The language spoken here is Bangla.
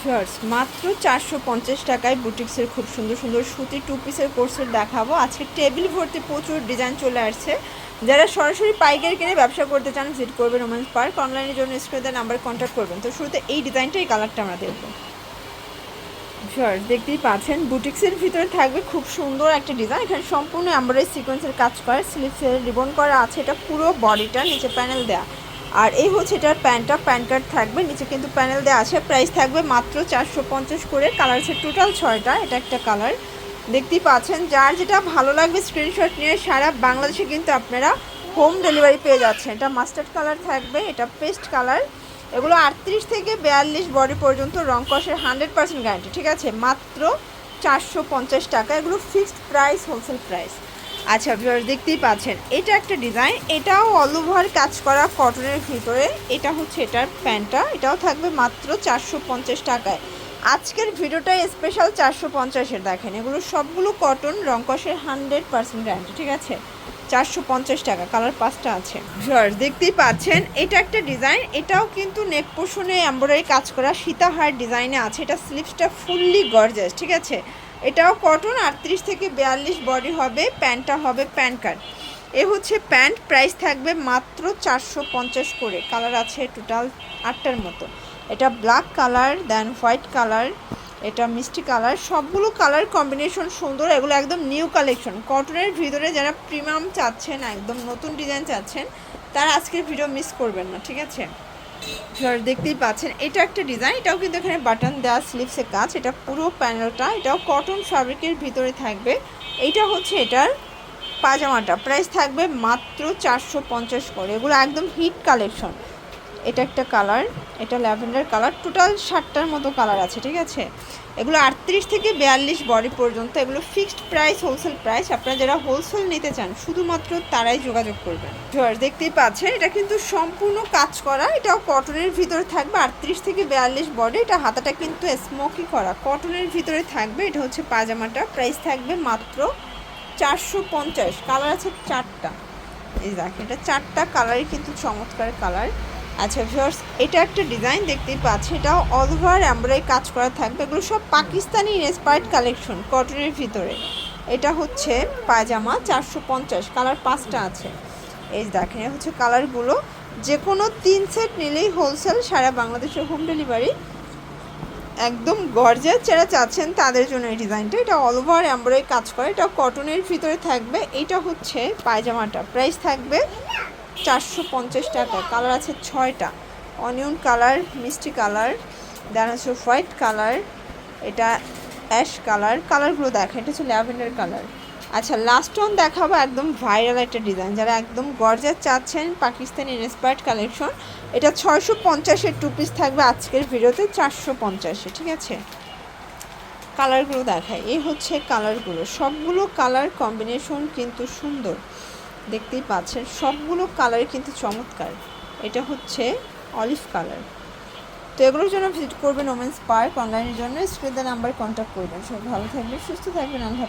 ভিউয়ার্স মাত্র চারশো পঞ্চাশ টাকায় বুটিক্সের খুব সুন্দর সুন্দর সুতি টু পিসের কোর্সের দেখাবো। আজকে টেবিল ভর্তি প্রচুর ডিজাইন চলে আসছে। যারা সরাসরি পাইকারি কিনে ব্যবসা করতে চান ভিজিট করবেন রোমান্স পার্ক অনলাইনের জন্য স্ক্রিনে নাম্বার কন্ট্যাক্ট করবেন। তো শুরুতে এই ডিজাইনটা এই কালারটা আমরা দেখব। ভিউয়ার্স দেখতেই পাচ্ছেন বুটিক্সের ভিতরে থাকবে খুব সুন্দর একটা ডিজাইন এখানে সম্পূর্ণ এমব্রয়ডারি সিকোয়েন্সের কাজ করে স্লিপসের রিবন করা আছে। এটা পুরো বডিটা নিচে প্যানেল দেয়া। আর এই হচ্ছে এটার প্যান্টটা প্যান কার্ড থাকবে, নিচে কিন্তু প্যানেল দেওয়া আছে, প্রাইস থাকবে মাত্র চারশো পঞ্চাশ করে, কালার আছে টোটাল ছয়টা, এটা একটা কালার। দেখতেই পাচ্ছেন, যার যেটা ভালো লাগবে স্ক্রিনশট নিয়ে, সারা বাংলাদেশে কিন্তু আপনারা হোম ডেলিভারি পেয়ে যাচ্ছেন। এটা মাস্টার্ড কালার থাকবে, এটা পেস্ট কালার এগুলো আটত্রিশ থেকে বিয়াল্লিশ বডি পর্যন্ত রং কষের হান্ড্রেড পার্সেন্ট গ্যারান্টি ঠিক আছে? মাত্র চারশো পঞ্চাশ টাকা, এগুলো ফিক্সড প্রাইস হোলসেল প্রাইস আচ্ছা ভিউয়ার দেখতেই পাচ্ছেন, এটা একটা ডিজাইন এটাও অল ওভার কাজ করা কটনের ভিতরে, এটা হচ্ছে এটার প্যান্টটা, এটাও থাকবে মাত্র চারশো পঞ্চাশ টাকায়। আজকের ভিডিওটা স্পেশাল চারশো পঞ্চাশের দেখেন, এগুলো সবগুলো কটন রংকসের হান্ড্রেড পার্সেন্ট গ্যারান্টি ঠিক আছে? চারশো পঞ্চাশ টাকা কালার পাঁচটা আছে। ভিউয়ার্স দেখতেই পাচ্ছেন, এটা একটা ডিজাইন এটাও কিন্তু নেক পোষণে কাজ করা, সীতাহার ডিজাইনে আছে, এটা স্লিপসটা ফুললি গর্জাস ঠিক আছে? এটাও কটন, আটত্রিশ থেকে বিয়াল্লিশ বডি হবে, প্যান্টটা হবে প্যান্ট কার্ড। এ হচ্ছে প্যান্ট, প্রাইস থাকবে মাত্র চারশো পঞ্চাশ করে। কালার আছে টোটাল আটটার মতো। এটা black colour, then white colour, এটা মিষ্টি কালার, সবগুলো কালার কম্বিনেশন সুন্দর, এগুলো একদম নিউ কালেকশন। কটনের ভিতরে যারা প্রিমিয়াম চাচ্ছেন, একদম নতুন ডিজাইন চাচ্ছেন, তারা আজকের ভিডিও মিস করবেন না, ঠিক আছে? ভিউয়ার দেখতেই পাচ্ছেন, এটা একটা ডিজাইন এটাও কিন্তু এখানে বাটন দেওয়া স্লিপসের কাজ, এটা পুরো প্যানেলটা এটাও কটন ফ্যাব্রিকের ভিতরে থাকবে। এইটা হচ্ছে এটার পাজামাটা প্রাইস থাকবে মাত্র চারশো পঞ্চাশ করে, এগুলো একদম হিট কালেকশন এটা একটা কালার, এটা ল্যাভেন্ডার কালার, টোটাল ষাটটার মতো কালার আছে, ঠিক আছে? এগুলো আটত্রিশ থেকে বিয়াল্লিশ বডি পর্যন্ত, এগুলো ফিক্সড প্রাইস, হোলসেল প্রাইস, আপনারা যারা হোলসেল নিতে চান, শুধুমাত্র তারাই যোগাযোগ করবেন। দেখতেই পাচ্ছেন, এটা কিন্তু সম্পূর্ণ কাজ করা, এটাও কটনের ভিতরে থাকবে, আটত্রিশ থেকে বিয়াল্লিশ বডি, এটা হাতাটা কিন্তু স্মোকি করা, কটনের ভিতরে থাকবে, এটা হচ্ছে পাজামাটা প্রাইস থাকবে মাত্র চারশো পঞ্চাশ, কালার আছে চারটা। এই দেখ, এটা চারটা কালারই কিন্তু চমৎকার কালার। আচ্ছা ভিউয়ার্স এটা একটা ডিজাইন দেখতেই পাচ্ছি, এটাও অল ওভার কাজ করা থাকবে, এগুলো সব পাকিস্তানি ইন্সপায়ার্ড কালেকশন কটনের ভিতরে। এটা হচ্ছে পায়জামা চারশো পঞ্চাশ কালার পাঁচটা আছে। এই দেখেন হচ্ছে কালারগুলো যে কোনো তিন সেট নিলেই হোলসেল সারা বাংলাদেশের হোম ডেলিভারি একদম গর্জাস যারা চাচ্ছেন তাদের জন্য এই ডিজাইনটা এটা অল ওভার কাজ করে এটা কটনের ভিতরে থাকবে, এটা হচ্ছে পায়জামাটা প্রাইস থাকবে চারশো পঞ্চাশ টাকা। কালার আছে ছয়টা। অনিয়ন কালার মিষ্টি কালার দেন হচ্ছে হোয়াইট কালার এটা অ্যাশ কালার কালারগুলো দেখেন এটা হচ্ছে ল্যাভেন্ডার কালার আচ্ছা লাস্ট অন দেখাবো একদম ভাইরাল একটা ডিজাইন যারা একদম গর্জার চাচ্ছেন পাকিস্তানি ইন্সপায়ার্ড কালেকশন এটা ছয়শো পঞ্চাশের টু পিস থাকবে আজকের ভিডিওতে, চারশো পঞ্চাশে ঠিক আছে? কালারগুলো দেখায় এই হচ্ছে কালারগুলো সবগুলো কালার কম্বিনেশন কিন্তু সুন্দর। দেখতেই পাচ্ছেন, সবগুলো কালার কিন্তু চমৎকার। এটা হচ্ছে অলিভ কালার তো এগুলোর জন্য ভিজিট করবেন ওমেন্স পার্ক অনলাইনের জন্য। স্ক্রিনের নাম্বার কন্ট্যাক্ট করবেন। সব ভালো থাকবেন, সুস্থ থাকবেন, আল্লাহ